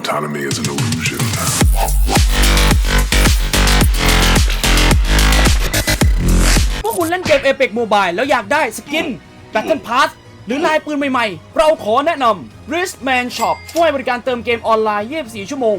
Autonomy is an illusion. พวกคุณเล่นเกม Apex Mobile แล้วอยากได้สกิน Battle Pass หรือลายปืนใหม่ๆ เราขอแนะนำ Wristman Shop ผู้ให้บริการเติมเกมออนไลน์ 24 ชั่วโมง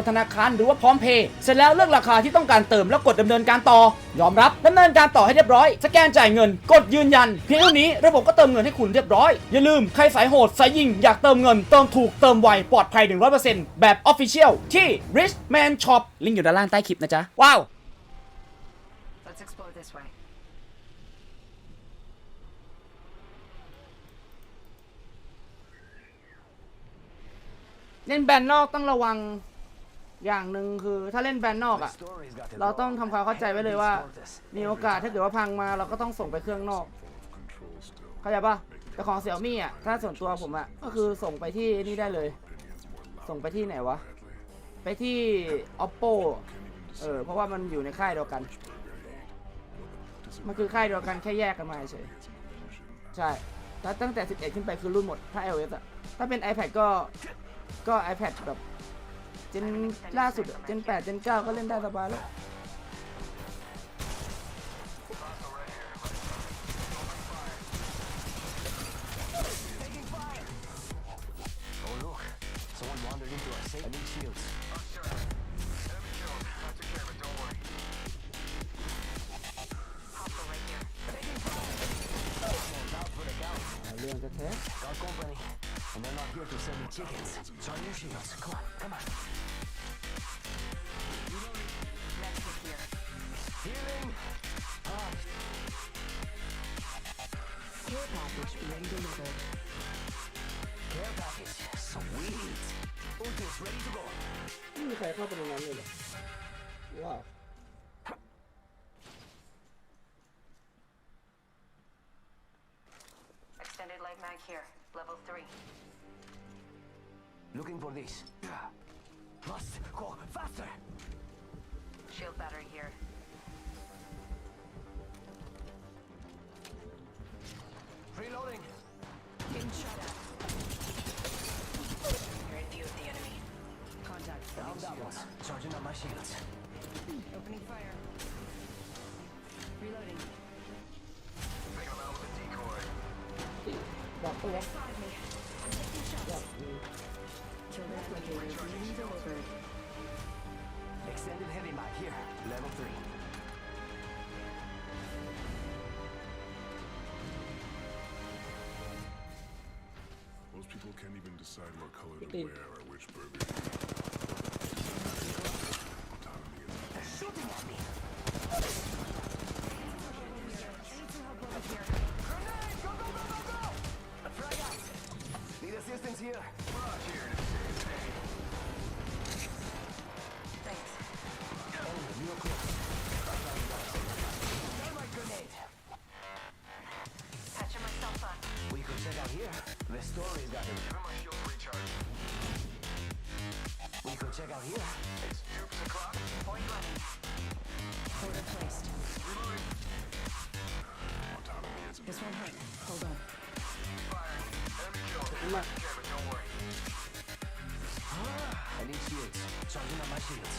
นธนาคารหรือว่าพร้อมเพย์เสร็จแล้วเลือกราคาที่ต้องการเติมแล้วกดดำเนินการต่อ ยอมรับดำเนินการต่อให้เรียบร้อย สแกนจ่ายเงิน กดยืนยัน เพียงเท่านี้ระบบก็เติมเงินให้คุณเรียบร้อย อย่าลืมใครสายโหดสายยิงอยากเติมเงินเติมถูกเติมไวปลอดภัย 100%แบบ Official ที่ Richman Shop ลิงก์อยู่ด้านล่างใต้คลิปนะจ๊ะว้าว Let's explore this way. เล่นแบนนอกต้องระวัง อย่างหนึ่งคือถ้าเล่นแบนนอกอะ เราต้องทำความเข้าใจไว้เลยว่า มีโอกาสถ้าเกิดว่าพังมาเราก็ต้องส่งไปเครื่องนอก เข้าใจปะแต่ของเสี่ยมี่อะถ้าส่วนตัวผมอะก็คือส่งไปที่นี่ได้เลย ส่งไปที่ไหนวะ ไปที่ oppo เออเพราะว่ามันอยู่ในค่ายเดียวกัน มันคือค่ายเดียวกันแค่แยกกันมาเฉยใช่ถ้าตั้งแต่ 11 ขึ้นไปคือรุ่นหมดถ้า iOS อะถ้าเป็น iPad ก็ก็ iPad แบบ เจนล่าสุดอะเจน8เจน9ก็เล่นได้สบายแล้ว Oh look, someone wandered into our safe. I need shields. Hostile right here. เอาเรื่องจะแท้ Got company, and they're not here to sell me chickens. So I need shields. Come on, come on. Package being delivered. care package. Sweet. Ulti's ready to go. ไม่มีใครเข้าไปในนั้นเลยเหรอว้าว Extended light mag here. Level 3. Looking for this. Must go faster. Shield battery here. Come Extended heavy here, level three. Most people can't even decide what color to wear or which burger. Shooting at me! Check out here. Point running. Order placed. autonomy is an This one hit. Hold on. มา I need shields. Charging on my shields.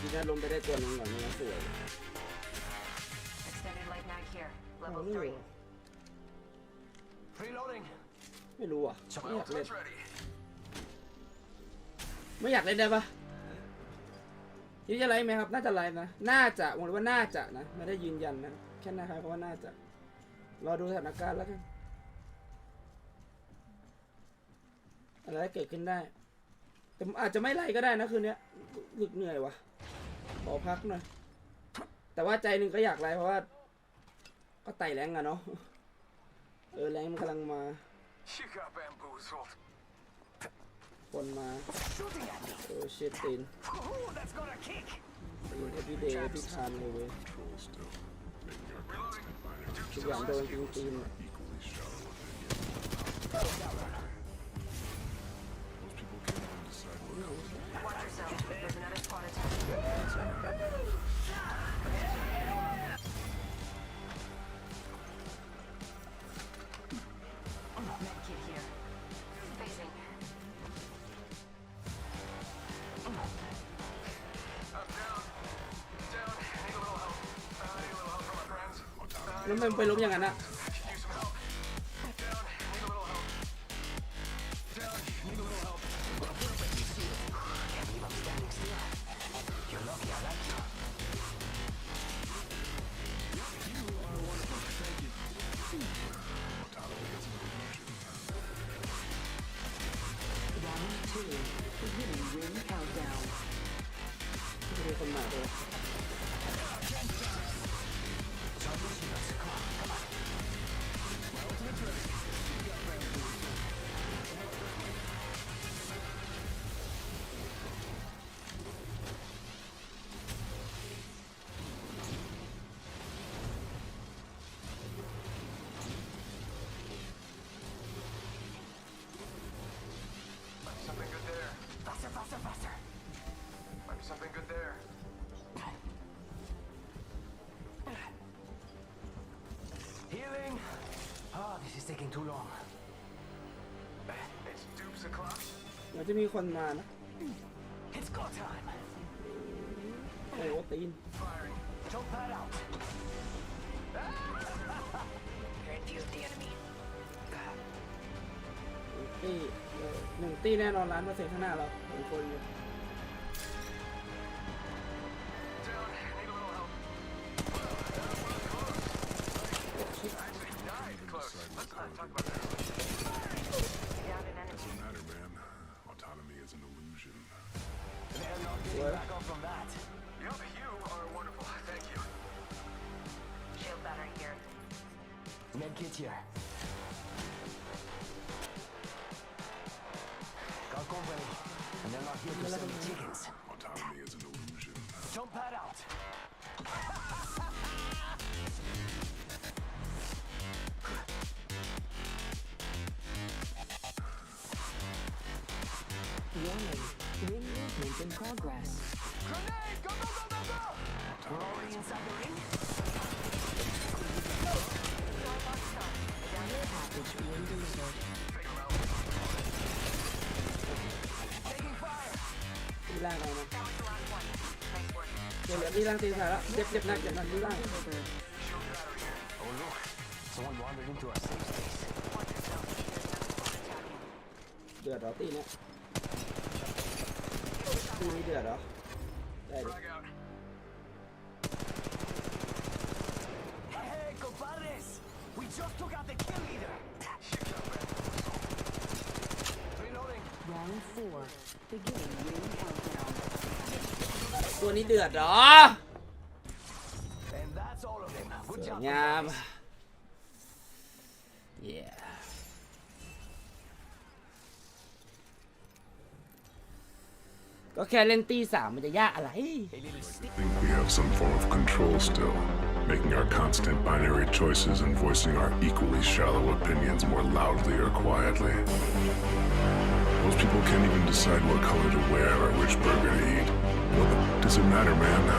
ดีนะลงไปได้ตัวหนึงก่อนนะสวย Extended light mag here. เอา Level ไม่รู้ 3. อะ Reloading. ไม่รู้อะไม่อยากเล่น ไม่อยากเล่นได้ปะคิดจะไลฟ์ไหมครับ น่าจะไลฟ์นะ น่าจะผมว่าน่าจะนะ ไม่ได้ยืนยันนะ แค่นะครับเพราะว่าน่าจะ รอดูสถานการณ์แล้วกัน อะไรก็เกิดขึ้นได้ แต่ผมอาจจะไม่ไล่ก็ได้นะคืนนี้หลึกเหนื่อยวะขอพักหน่อย แต่ว่าใจหนึ่งก็อยากไล่เพราะว่า ก็ไต่แรงอะเนาะ เออแรงมันกำลังมา You got bamboozled. คนมา Shooting at me. โอ้ชิตตีน Ooh, that's got a kick. ตีนเอพีเดย์พี่ทานเลยเว้ย Control still, making our constant binary ทุกอย่างโดนจริงตีน equally shallow opinion. Most people can't even decide what color to wear. Watch yourself. There's another squad แล้วมันไปล้มอย่างนั้นอะ Use some help. Down. Need a little help. Taking too long. It's dupes o'clock. เดี๋ยวจะมีคนมานะ It's go time. โอ้โหตีน Firing. Jump pad out. Confuse the enemy. ตีเออหนึ่งตีแน่นอนล้านเปอร์เซ็นต์ข้างหน้าเราเป็นคนอยู่ Medkit here. Got company. And they're not here to sell me chickens. Autonomy is an illusion. Jump pad out. Warning. Ring movement in progress. Grenade! Go, go, go, go, go! We're already inside the ring? ที่ล่างเอานะเดี๋ยวเหลือที่ล่างตีสายแล้เจ็บเจ็บหนักเจ็บหนักที่ล่างเดือดเราตีเนี่ยตีนี้เดือดเหรอ ได้ดิ Frag out. Hey! We just took out the kill leader! Shit, up, man. Reloading. Round four. Beginning ring countdown. ตัวนี้เดือดเหรอ And that's all of them. ส Good วย job. งาม compadres. yeah ก็แค่เล่นตีสามมันจะยากอะไร A little stick. think we have some form of control still, making our constant binary choices and voicing our equally shallow opinions more loudly or quietly. Most people can't even decide what color to wear or which burger to eat. What does it matter, man?